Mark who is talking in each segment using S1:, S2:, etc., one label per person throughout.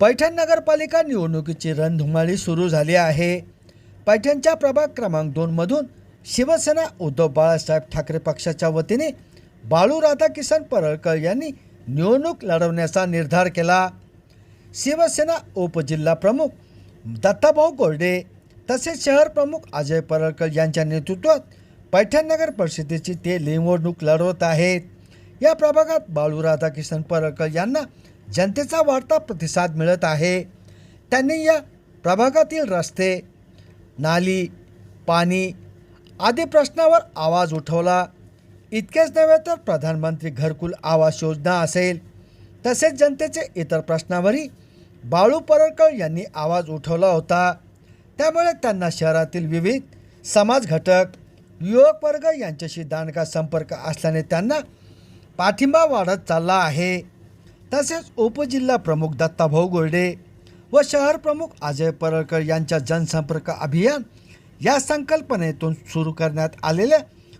S1: पैठण नगरपालिका निवडणुकीची रणधुमाळी सुरू झाली आहे. पैठणच्या प्रभाग क्रमांक दोनमधून शिवसेना उद्धव बाळासाहेब ठाकरे पक्षाच्या वतीने बाळू राधाकिसन परळकर यांनी निवडणूक लढवण्याचा निर्धार केला. शिवसेना उपजिल्हा प्रमुख दत्ताभाऊ गोर्डे तसेच शहर प्रमुख अजय परळकर यांच्या नेतृत्वात पैठण नगर परिषदेची ते निवडणूक लढवत आहेत. या प्रभागात बाळू राधाकिशन परळकर यांना जनतेचा वाढता प्रतिसाद मिळत आहे. त्यांनी या प्रभागातील रस्ते नाली पाणी आदी प्रश्नावर आवाज उठवला. इतकेच नव्हे तर प्रधानमंत्री घरकुल आवास योजना असेल. तसेच जनतेचे इतर प्रश्नावरही बाळू परळकर यांनी आवाज उठवला होता. त्यामुळे त्यांना शहरातील विविध समाज घटक युवक वर्ग यांच्याशी दांडगा संपर्क असल्याने त्यांना पाठिंबा वाढत चालला आहे. तसेच उपजिल्हा प्रमुख दत्ताभाऊ गोर्डे व शहर प्रमुख अजय परळकर यांच्या जनसंपर्क अभियान या संकल्पनेतून सुरू करण्यात आलेल्या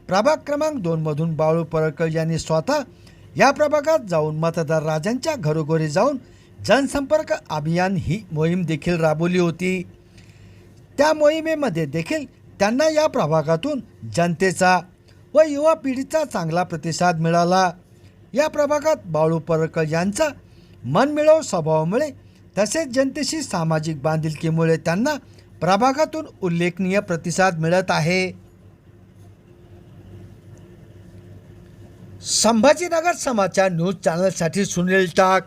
S1: प्रभाग क्रमांक दोनमधून बाळू परळकर यांनी स्वतः या प्रभागात जाऊन मतदार राजांच्या घरोघरी जाऊन जनसंपर्क अभियान ही मोहीम देखील राबवली होती. त्या मोहिमेमध्ये देखील त्यांना या प्रभागातून जनतेचा व युवा पिढीचा चांगला प्रतिसाद मिळाला. या प्रभागात बाळू परळकर यांचा मनमिळव स्वभावामुळे तसेच जनतेशी सामाजिक बांधिलकीमुळे त्यांना प्रभागातून उल्लेखनीय प्रतिसाद मिळत आहे. संभाजीनगर समाचार न्यूज चॅनलसाठी सुनील टाक.